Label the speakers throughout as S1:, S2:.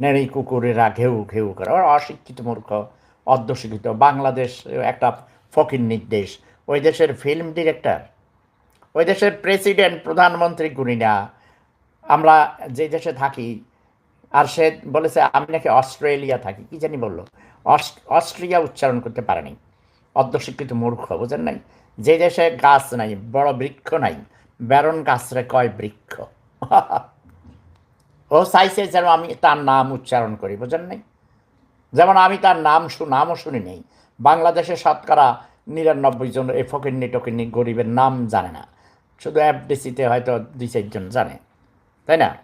S1: নেড়ি কুকুরেরা ঘেউ ঘেউ করে। ওরা অশিক্ষিত মূর্খ অর্ধশিক্ষিত বাংলাদেশ একটা ফকির নির্দেশ ওই দেশের ফিল্ম ডিরেক্টর ওই দেশের প্রেসিডেন্ট প্রধানমন্ত্রী গুণী আমরা যে দেশে থাকি, আর সে বলেছে, আমি নাকি অস্ট্রেলিয়া থাকি। কি জানি বলল। অস- অস্ট্রিয়া উচ্চারণ করতে পারেনি। অর্ধশিক্ষিত মূর্খ, বুঝেন নাই? যে দেশে গাছ নাই, বড় বৃক্ষ নাই, ব্যারন গাছরে কয় বৃক্ষ? ও চাইছে যেন আমি তার নাম উচ্চারণ করি, বুঝেন নাই? যেমন আমি তার নাম শু- নামও শুনি নেই। বাংলাদেশে শতকরা নিরানব্বই জন এই ফকিরনি টকিরনি গরিবের নাম জানে না। শুধু এফডিসিতে হয়তো দুই চারজন জানে তাই না?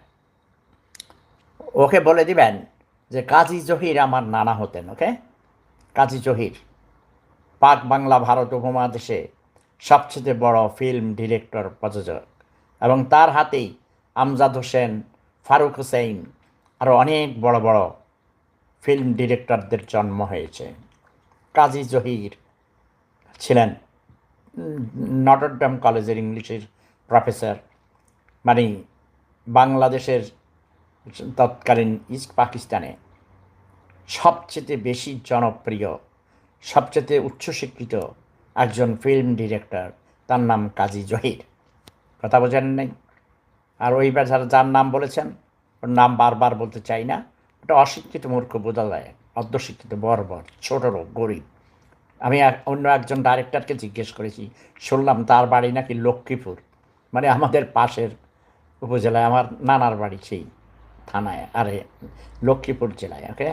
S1: ওকে বলে দিবেন যে, কাজী জহির আমার নানা হতেন, ওকে? কাজী জহির, পাক বাংলা ভারত উপমহাদেশে সবচেয়ে বড় ফিল্ম ডিরেক্টর প্রযোজক। এবং তার হাতেই আমজাদ হোসেন ফারুক হোসেন আরও অনেক বড় বড় ফিল্ম ডিরেক্টরদের জন্ম হয়েছে। কাজী জহির ছিলেন নটরডাম কলেজের ইংলিশের প্রফেসর। মানে বাংলাদেশের তৎকালীন ইস্ট পাকিস্তানে সবচেয়ে বেশি জনপ্রিয়, সবচেয়ে উচ্চশিক্ষিত একজন ফিল্ম ডিরেক্টর তার নাম কাজী জহির। কথা বোঝেন নাই? আর ওই যারা যার নাম বলেছেন, ওর নাম বারবার বলতে চাই না। ওটা অশিক্ষিত মূর্খ বোঝা যায়, অর্ধশিক্ষিত, বর্বর, ছোট লোক, গরিব। আমি অন্য একজন ডাইরেক্টরকে জিজ্ঞেস করেছি, শুনলাম তার বাড়ি নাকি লক্ষ্মীপুর? মানে আমাদের পাশের উপজেলায়, আমার নানার বাড়ি সেই থানায়, আরে লক্ষ্মীপুর জেলায় ওকে